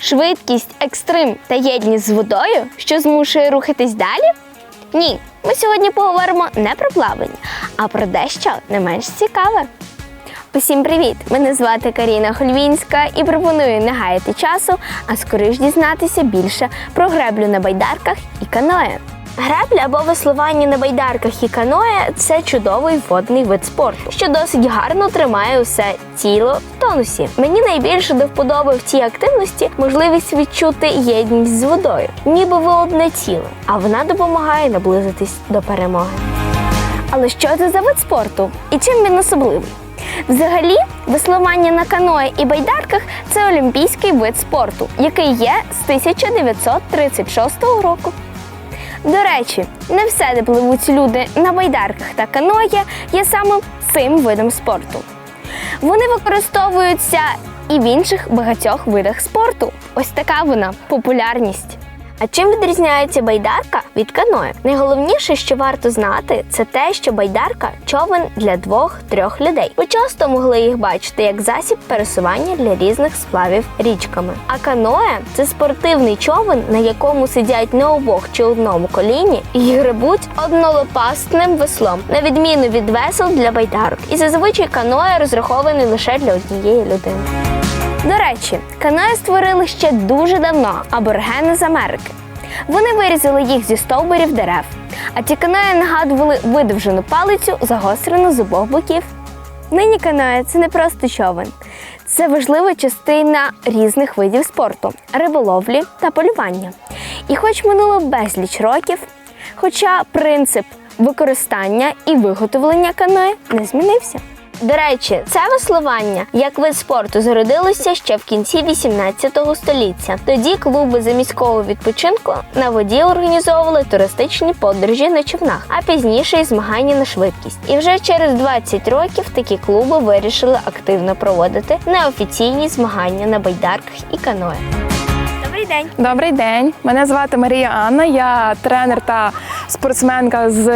швидкість, екстрим та єдність з водою, що змушує рухатись далі? Ні, ми сьогодні поговоримо не про плавання, а про дещо не менш цікаве. Усім привіт! Мене звати Каріна Хольвінська і пропоную не гаяти часу, а скоріш дізнатися більше про греблю на байдарках і каное. Гребля або веслування на байдарках і каное це чудовий водний вид спорту, що досить гарно тримає усе тіло в тонусі. Мені найбільше до вподоби в цій активності можливість відчути єдність з водою, ніби ви одне тіло, а вона допомагає наблизитись до перемоги. Але що це за вид спорту і чим він особливий? Взагалі, веслування на каное і байдарках це олімпійський вид спорту, який є з 1936 року. До речі, не все, де пливуть люди на байдарках та каноє, є саме цим видом спорту. Вони використовуються і в інших багатьох видах спорту. Ось така вона популярність. А чим відрізняється байдарка від каное? Найголовніше, що варто знати, це те, що байдарка човен для двох-трьох людей. Ви часто могли їх бачити як засіб пересування для різних сплавів річками. А каное це спортивний човен, на якому сидять на обох чи одному коліні і гребуть однолопастним веслом, на відміну від весел для байдарок. І зазвичай каное розрахований лише для однієї людини. До речі, каної створили ще дуже давно аборигени з Америки. Вони вирізали їх зі стовбурів дерев, а ті каної нагадували видовжену палицю, загострену з обох боків. Нині каноє це не просто човен, це важлива частина різних видів спорту, риболовлі та полювання. І хоч минуло безліч років, хоча принцип використання і виготовлення каної не змінився. До речі, це веслування як вид спорту зародилося ще в кінці 18 століття. Тоді клуби заміського відпочинку на воді організовували туристичні подорожі на човнах, а пізніше й змагання на швидкість. І вже через 20 років такі клуби вирішили активно проводити неофіційні змагання на байдарках і каное. Добрий день! Добрий день, мене звати Марія Анна. Я тренер та спортсменка з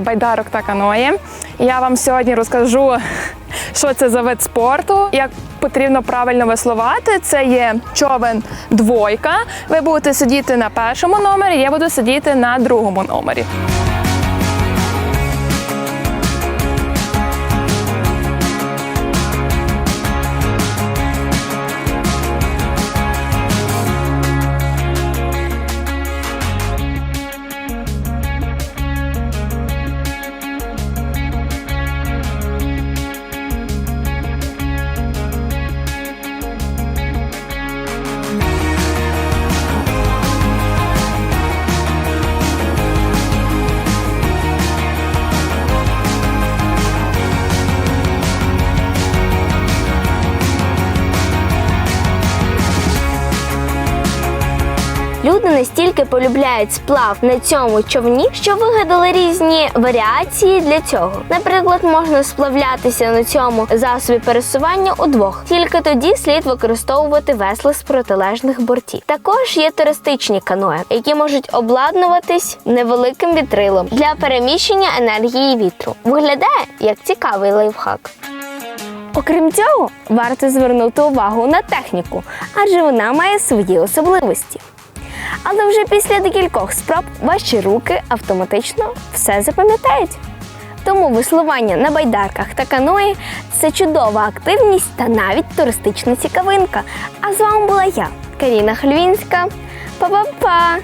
байдарок та каноє. Я вам сьогодні розкажу, що це за вид спорту, як потрібно правильно веслувати. Це є човен двойка. Ви будете сидіти на першому номері, я буду сидіти на другому номері. Люди настільки полюбляють сплав на цьому човні, що вигадали різні варіації для цього. Наприклад, можна сплавлятися на цьому засобі пересування удвох. Тільки тоді слід використовувати весла з протилежних бортів. Також є туристичні каное, які можуть обладнуватись невеликим вітрилом для переміщення енергії вітру. Виглядає як цікавий лайфхак. Окрім цього, варто звернути увагу на техніку, адже вона має свої особливості. Але вже після декількох спроб ваші руки автоматично все запам'ятають. Тому веслування на байдарках та каної це чудова активність та навіть туристична цікавинка. А з вами була я, Каріна Хльвінська. Па-па-па!